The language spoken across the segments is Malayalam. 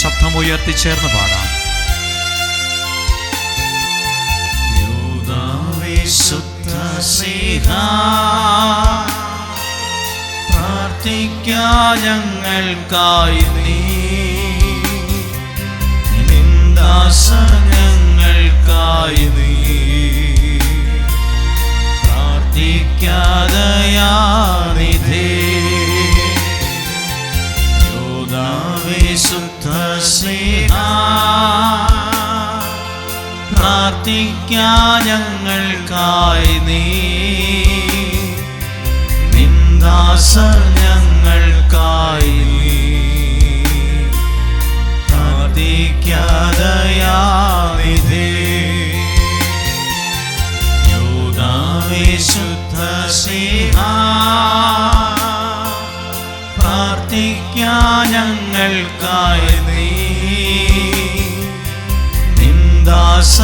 ശബ്ദമുയർത്തി ചേർന്ന് പാടാം പ്രാർത്ഥിക്കാ ഞങ്ങൾക്കായി നീ നിന്ദാസ ഞങ്ങൾക്കായി നീ. നിന്ദാസ ഞങ്ങൾക്കായി നീ. പ്രാർത്ഥിക്കാതയാനിധേ യോദാവിശുദ്ധ സ്നേഹ പ്രാർത്ഥിക്കാ ഞങ്ങൾക്കായി നീ. നിന്ദാസ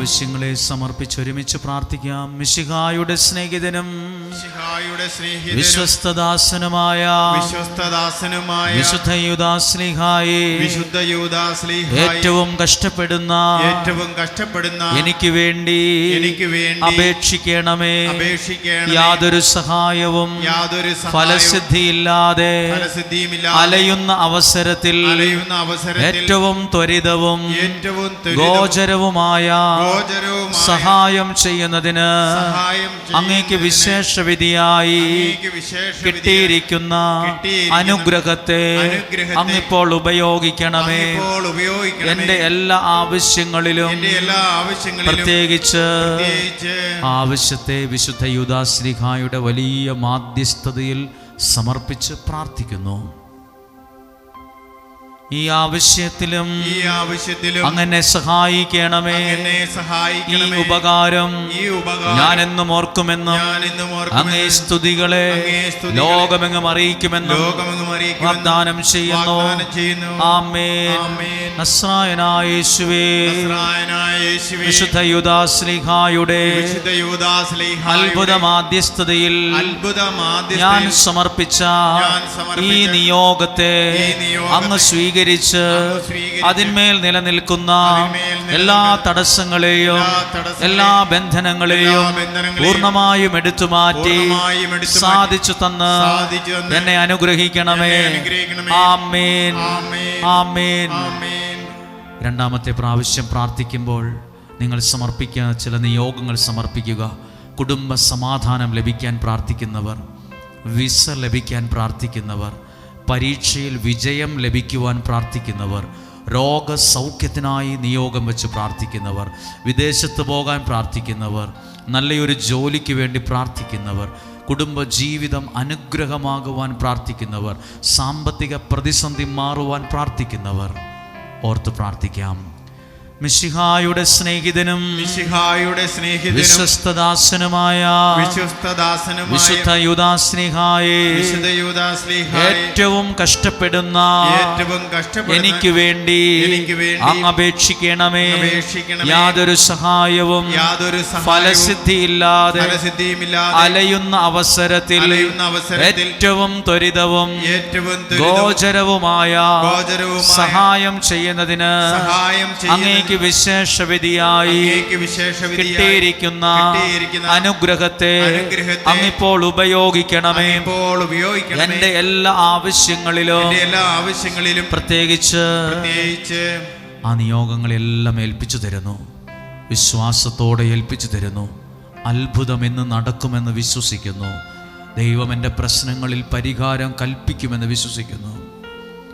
ആവശ്യങ്ങളെ സമർപ്പിച്ച് ഒരുമിച്ച് പ്രാർത്ഥിക്കാം. മിശിഹായുടെ സ്നേഹിതനും വിശ്വസ്തദാസനുമായ വിശ്വസ്തദാസനുമായ വിശുദ്ധ യുദാസ്ലിഹായെ വിശുദ്ധ യൂദാശ്ലീഹായി ഏറ്റവും കഷ്ടപ്പെടുന്ന ഏറ്റവും കഷ്ടപ്പെടുന്ന എനിക്ക് വേണ്ടി എനിക്ക് വേണ്ടി അപേക്ഷിക്കണമേ. അപേക്ഷിക്കണം യാതൊരു സഹായവും യാതൊരു ഫലസിദ്ധിയില്ലാതെ ഫലസിദ്ധിയുമില്ലാതെ അലയുന്ന അവസരത്തിൽ അലയുന്ന അവസരത്തിൽ ഏറ്റവും ത്വരിതവും ഏറ്റവും ഗോചരവുമായ ഗോചരവുമായ സഹായം ചെയ്യുന്നതിന് സഹായം അങ്ങേക്ക് ചെയ്യുന്നതിന് വിശേഷവിധിയായി കിട്ടിയിരിക്കുന്ന അനുഗ്രഹത്തെ അങ്ങിപ്പോൾ ഉപയോഗിക്കണമേ. എന്റെ എല്ലാ ആവശ്യങ്ങളിലും പ്രത്യേകിച്ച് ആവശ്യത്തെ വിശുദ്ധ യുദാശ്രീഹായുടെ വലിയ മാധ്യസ്ഥതയിൽ സമർപ്പിച്ച് പ്രാർത്ഥിക്കുന്നു. ഈ ആവശ്യത്തിലും ഈ ആവശ്യത്തിലും അങ്ങനെ സഹായിക്കണമേ. എന്നെ ഈ ഉപകാരം ഈ ഉപകാരം ഞാൻ എന്നും ഓർക്കുമെന്നും അങ്ങേ സ്തുതികളെ ലോകമെങ്ങും അറിയിക്കുമെന്നും ലോകമെങ്ങും അറിയിക്കും വാഗ്ദാനം ചെയ്യുന്നു. ആമേൻ. നസ്രായനായ യേശുവേ നസ്രായനായ യേശുവേ, വിശുദ്ധ യുദാസ്ലിഹായുടെ വിശുദ്ധ യൂദാശ്ലീഹായുടെ അത്ഭുത മാധ്യസ്ഥതയിൽ അത്ഭുത ഞാൻ സമർപ്പിച്ച ഞാൻ സമർപ്പിച്ച ഈ നിയോഗത്തെ അങ്ങ് സ്വീകരിച്ച് സ്വീകരിച്ച് അതിന്മേൽ നിലനിൽക്കുന്ന എല്ലാ തടസ്സങ്ങളെയും എല്ലാ ബന്ധനങ്ങളെയും പൂർണമായും എടുത്തു മാറ്റി സാധിച്ചു തന്ന് എന്നെ അനുഗ്രഹിക്കണമേ. ആമീൻ. ആമീൻ. രണ്ടാമത്തെ പ്രാവശ്യം പ്രാർത്ഥിക്കുമ്പോൾ നിങ്ങൾ സമർപ്പിക്കുന്ന ചില നിയോഗങ്ങൾ സമർപ്പിക്കുക. കുടുംബ സമാധാനം ലഭിക്കാൻ പ്രാർത്ഥിക്കുന്നവർ വിസ ലഭിക്കാൻ പ്രാർത്ഥിക്കുന്നവർ പരീക്ഷയിൽ വിജയം ലഭിക്കുവാൻ പ്രാർത്ഥിക്കുന്നവർ രോഗസൗഖ്യത്തിനായി നിയോഗം വെച്ച് പ്രാർത്ഥിക്കുന്നവർ വിദേശത്ത് പോകാൻ പ്രാർത്ഥിക്കുന്നവർ നല്ലൊരു ജോലിക്ക് വേണ്ടി പ്രാർത്ഥിക്കുന്നവർ കുടുംബ ജീവിതം അനുഗ്രഹമാകുവാൻ പ്രാർത്ഥിക്കുന്നവർ സാമ്പത്തിക പ്രതിസന്ധി മാറുവാൻ പ്രാർത്ഥിക്കുന്നവർ ഓർത്ത് പ്രാർത്ഥിക്കാം. മിശിഹായുടെ സ്നേഹിതനും മിശിഹായുടെ സ്നേഹിതനും വിശ്വസ്തദാസനുമായ വിശ്വസ്തദാസനുമായ വിശുദ്ധ യുദാസ്നേഹായെ വിശുദ്ധ യൂദാശ്ലീഹായെ ഏറ്റവും കഷ്ടപ്പെടുന്ന ഏറ്റവും കഷ്ടപ്പെടുന്ന എനിക്ക് വേണ്ടി എനിക്ക് വേണ്ടി അങ്ങ് അപേക്ഷിക്കണമേ അപേക്ഷിക്കണമേ. യാതൊരു സഹായവും യാതൊരു ഇല്ലാതെ ഫലസിദ്ധിയില്ലാതെ ഫലസിദ്ധിയുമില്ലാതെ അലയുന്ന അവസരത്തിൽ അലയുന്ന അവസരത്തിൽ ഏറ്റവും ത്വരിതവും ഏറ്റവും ഗോചരവുമായ ഗോചരവുമായ സഹായം ചെയ്യുന്നതിന് സഹായം വിശേഷവിധിയായി അങ്ങേക്ക് വിശേഷവിധിയായി കിട്ടിയിരിക്കുന്ന കിട്ടിയിരിക്കുന്ന അനുഗ്രഹത്തെ അങ്ങിപ്പോൾ ഉപയോഗിക്കണമേ. എന്റെ എല്ലാ ആവശ്യങ്ങളിലും എല്ലാ ആവശ്യങ്ങളിലും പ്രത്യേകിച്ച് പ്രത്യേകിച്ച് ആ നിയോഗങ്ങളെല്ലാം ഏൽപ്പിച്ചു തരുന്നു. വിശ്വാസത്തോടെ ഏൽപ്പിച്ചു തരുന്നു. അത്ഭുതം എന്ന് നടക്കുമെന്ന് വിശ്വസിക്കുന്നു. ദൈവം എന്റെ പ്രശ്നങ്ങളിൽ പരിഹാരം കൽപ്പിക്കുമെന്ന് വിശ്വസിക്കുന്നു.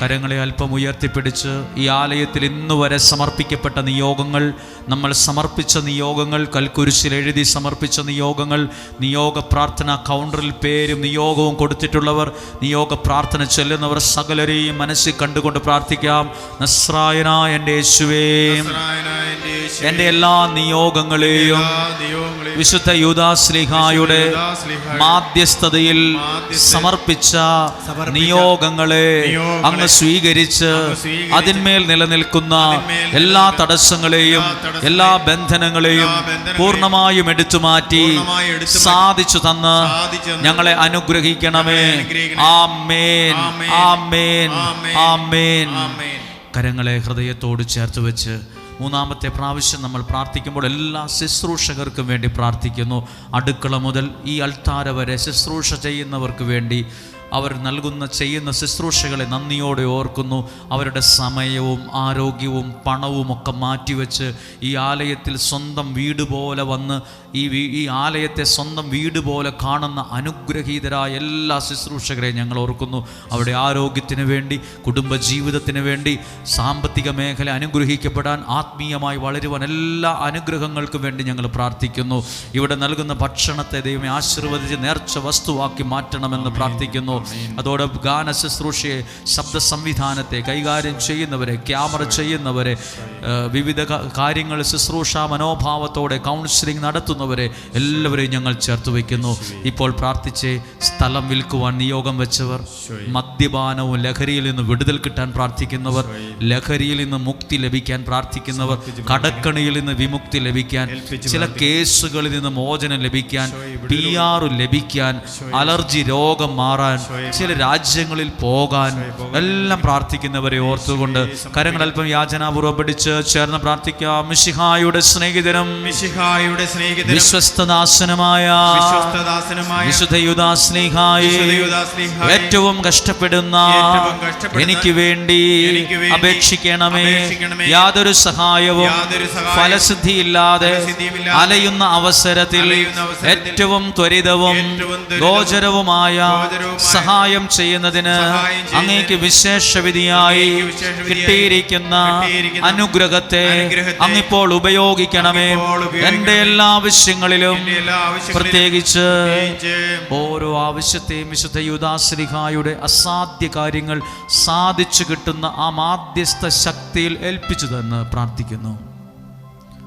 കരങ്ങളെ അല്പം ഉയർത്തിപ്പിടിച്ച് ഈ ആലയത്തിൽ ഇന്നു വരെ സമർപ്പിക്കപ്പെട്ട നിയോഗങ്ങൾ നമ്മൾ സമർപ്പിച്ച നിയോഗങ്ങൾ കൽക്കുരിശിൽ എഴുതി സമർപ്പിച്ച നിയോഗങ്ങൾ നിയോഗ പ്രാർത്ഥന കൗണ്ടറിൽ പേരും നിയോഗവും കൊടുത്തിട്ടുള്ളവർ നിയോഗ പ്രാർത്ഥന ചെല്ലുന്നവർ സകലരെയും മനസ്സിൽ കണ്ടുകൊണ്ട് പ്രാർത്ഥിക്കാം. നസ്രായന എന്റെ യേശുവേ എന്റെ എല്ലാ നിയോഗങ്ങളെയും വിശുദ്ധ യൂദാസ്ലിഹായുടെ മാധ്യസ്ഥതയിൽ സമർപ്പിച്ച നിയോഗങ്ങളെ അങ്ങ് സ്വീകരിച്ച് അതിന്മേൽ നിലനിൽക്കുന്ന എല്ലാ തടസ്സങ്ങളെയും എല്ലാ ബന്ധനങ്ങളെയും പൂർണമായും എടുത്തു മാറ്റി സാധിച്ചു തന്ന് ഞങ്ങളെ അനുഗ്രഹിക്കണമേ. ആമേൻ. ആമേൻ. ആമേൻ. കരങ്ങളെ ഹൃദയത്തോട് ചേർത്ത് വെച്ച് മൂന്നാമത്തെ പ്രാവശ്യം നമ്മൾ പ്രാർത്ഥിക്കുമ്പോൾ എല്ലാ ശുശ്രൂഷകർക്കും വേണ്ടി പ്രാർത്ഥിക്കുന്നു. അടുക്കള മുതൽ ഈ അൾത്താര വരെ ശുശ്രൂഷ ചെയ്യുന്നവർക്ക് വേണ്ടി അവർ നൽകുന്ന ചെയ്യുന്ന ശുശ്രൂഷകളെ നന്ദിയോടെ ഓർക്കുന്നു. അവരുടെ സമയവും ആരോഗ്യവും പണവും ഒക്കെ മാറ്റിവെച്ച് ഈ ആലയത്തിൽ സ്വന്തം വീട് പോലെ വന്ന് ഈ ഈ ആലയത്തെ സ്വന്തം വീട് പോലെ കാണുന്ന അനുഗ്രഹീതരായ എല്ലാ ശുശ്രൂഷകരെയും ഞങ്ങൾ ഓർക്കുന്നു. അവരുടെ ആരോഗ്യത്തിന് വേണ്ടി കുടുംബജീവിതത്തിന് വേണ്ടി സാമ്പത്തിക മേഖല അനുഗ്രഹിക്കപ്പെടാൻ ആത്മീയമായി വളരുവാൻ എല്ലാ അനുഗ്രഹങ്ങൾക്കും വേണ്ടി ഞങ്ങൾ പ്രാർത്ഥിക്കുന്നു. ഇവിടെ നൽകുന്ന ഭക്ഷണത്തെ ദൈവമേ ആശീർവദിച്ച് നേർച്ച വസ്തുവാക്കി മാറ്റണമെന്ന് പ്രാർത്ഥിക്കുന്നു. അതോടെ ഗാന ശുശ്രൂഷയെ ശബ്ദ സംവിധാനത്തെ കൈകാര്യം ചെയ്യുന്നവരെ ക്യാമറ ചെയ്യുന്നവരെ വിവിധ കാര്യങ്ങൾ ശുശ്രൂഷ മനോഭാവത്തോടെ കൗൺസിലിംഗ് നടത്തുന്നവരെ എല്ലാവരെയും ഞങ്ങൾ ചേർത്ത് വയ്ക്കുന്നു. ഇപ്പോൾ പ്രാർത്ഥിച്ച് സ്ഥലം വിൽക്കുവാൻ നിയോഗം വെച്ചവർ മദ്യപാനവും ലഹരിയിൽ നിന്ന് വിടുതൽ കിട്ടാൻ പ്രാർത്ഥിക്കുന്നവർ ലഹരിയിൽ നിന്ന് മുക്തി ലഭിക്കാൻ പ്രാർത്ഥിക്കുന്നവർ കടക്കണിയിൽ നിന്ന് വിമുക്തി ലഭിക്കാൻ ചില കേസുകളിൽ നിന്ന് മോചനം ലഭിക്കാൻ പി ആർ ലഭിക്കാൻ അലർജി രോഗം മാറാൻ ചില രാജ്യങ്ങളിൽ പോകാൻ എല്ലാം പ്രാർത്ഥിക്കുന്നവരെ ഓർത്തുകൊണ്ട് കരങ്ങൾ അല്പം യാചനാപൂർവം പിടിച്ച് ചേർന്ന് പ്രാർത്ഥിക്കാം. മിശിഹായുടെ സ്നേഹിതനും മിശിഹായുടെ സ്നേഹിതനും വിശ്വസ്തദാസനുമായ വിശ്വസ്തദാസനുമായ സ്നേഹായ ഏറ്റവും കഷ്ടപ്പെടുന്ന എനിക്ക് വേണ്ടി അപേക്ഷിക്കണമേ. യാതൊരു സഹായവും ഫലസിദ്ധി ഇല്ലാതെ ഫലസിദ്ധിയില്ലാതെ അലയുന്ന അവസരത്തിൽ ഏറ്റവും ത്വരിതവും ഗോചരവുമായ സഹായം ചെയ്യുന്നതിന് അങ്ങേക്ക് വിശേഷവിധിയായി കിട്ടിയിരിക്കുന്ന അനുഗ്രഹത്തെ അങ്ങിപ്പോൾ ഉപയോഗിക്കണമേ എന്റെ. എന്റെ എല്ലാ ആവശ്യങ്ങളിലും പ്രത്യേകിച്ച് ഓരോ ആവശ്യത്തെയും വിശുദ്ധ യുദാശ്രീഹായുടെ അസാധ്യ കാര്യങ്ങൾ സാധിച്ചു കിട്ടുന്ന ആ മാധ്യസ്ഥ ശക്തിയിൽ ഏൽപ്പിച്ചു തന്ന് പ്രാർത്ഥിക്കുന്നു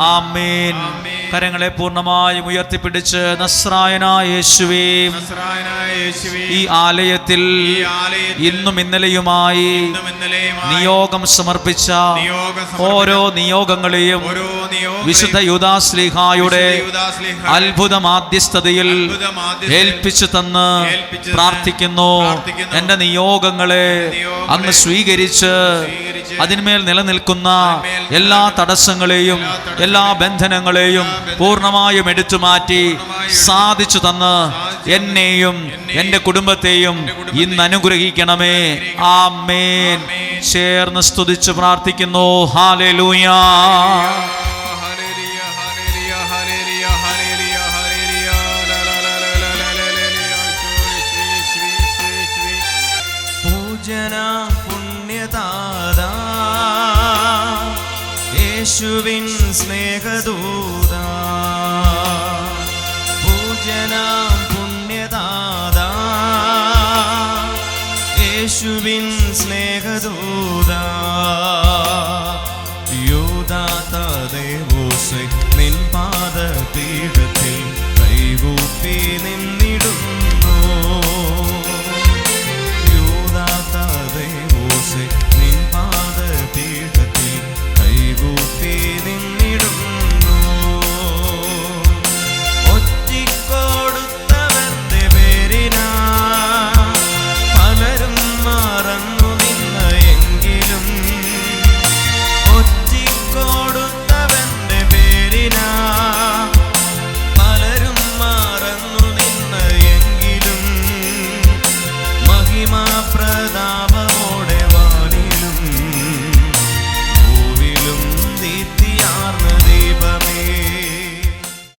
ആമേൻ. കരങ്ങളെ പൂർണമായും ഉയർത്തിപ്പിടിച്ച് ഈ ആലയത്തിൽ ഇന്നും ഇന്നലെയുമായി നിയോഗം സമർപ്പിച്ച ഓരോ നിയോഗങ്ങളെയും വിശുദ്ധ യുദാശ്ലീഹായുടെ അത്ഭുത മാധ്യസ്ഥതയിൽ ഏൽപ്പിച്ചു തന്ന് പ്രാർത്ഥിക്കുന്നു. എന്റെ നിയോഗങ്ങളെ അങ്ങ് സ്വീകരിച്ച് അതിന്മേൽ നിലനിൽക്കുന്ന എല്ലാ തടസ്സങ്ങളെയും എല്ലാ ബന്ധനങ്ങളെയും പൂർണമായും എടുത്തു മാറ്റി സാധിച്ചു തന്ന് എന്നെയും എന്റെ കുടുംബത്തെയും കുടുംബത്തെയും ഇന്ന് അനുഗ്രഹിക്കണമേ. ആ മേൻ ചേർന്ന് സ്തുതിച്ച് പ്രാർത്ഥിക്കുന്നു. ഹാലലൂയാ. യേശുവിൻ സ്നേഹദൂത. പൂജനാം പുണ്യദാത. യേശുവിൻ സ്നേഹദൂത. യൂദാത ദേവോസെ നിൻ പാദപീഠത്തിൽ കൈകൂപ്പി